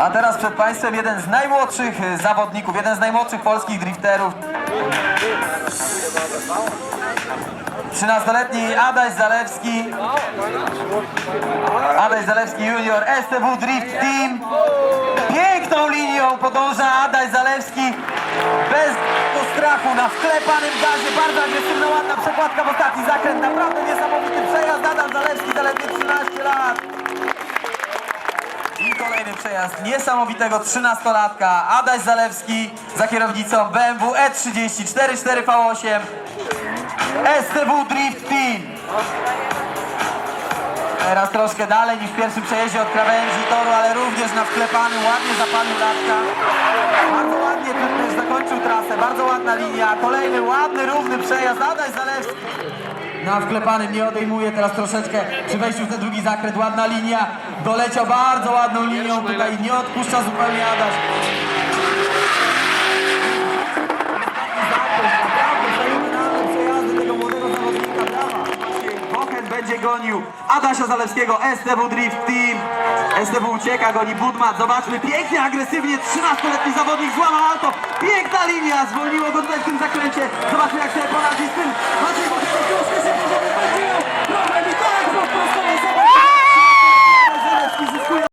A teraz przed Państwem jeden z najmłodszych e, zawodników, jeden z najmłodszych polskich drifterów. 13-letni Adaś Zalewski. Adaś Zalewski Junior, STW Drift Team. Piękną linią podąża Adaś Zalewski. Bez strachu, na wklepanym gazie. Bardzo agresywna, ładna przekładka w ostatni zakręt. Naprawdę niesamowity przejazd. Adam Zalewski, zaledwie 13 lat. I kolejny przejazd niesamowitego 13-latka Adaś Zalewski za kierownicą BMW E30 44V8 STW Drift Team. Teraz troszkę dalej niż w pierwszym przejeździe od krawędzi toru, ale również na wklepany, ładnie zapalił latka. Bardzo ładnie tu też zakończył trasę, bardzo ładna linia. Kolejny ładny, równy przejazd. Adaś Zalewski. Na wklepanym nie odejmuje teraz troszeczkę przy wejściu w ten drugi zakręt. Ładna linia. Doleciał bardzo ładną linią. Tutaj nie odpuszcza zupełnie Adaś. Będzie gonił Adasia Zalewskiego, STW Drift Team. STW ucieka, goni Budmat. Zobaczmy, pięknie, agresywnie, 13-letni zawodnik złamał auto. Piękna linia, zwolniło go tutaj w tym zakręcie. Zobaczmy, jak sobie poradzi z tym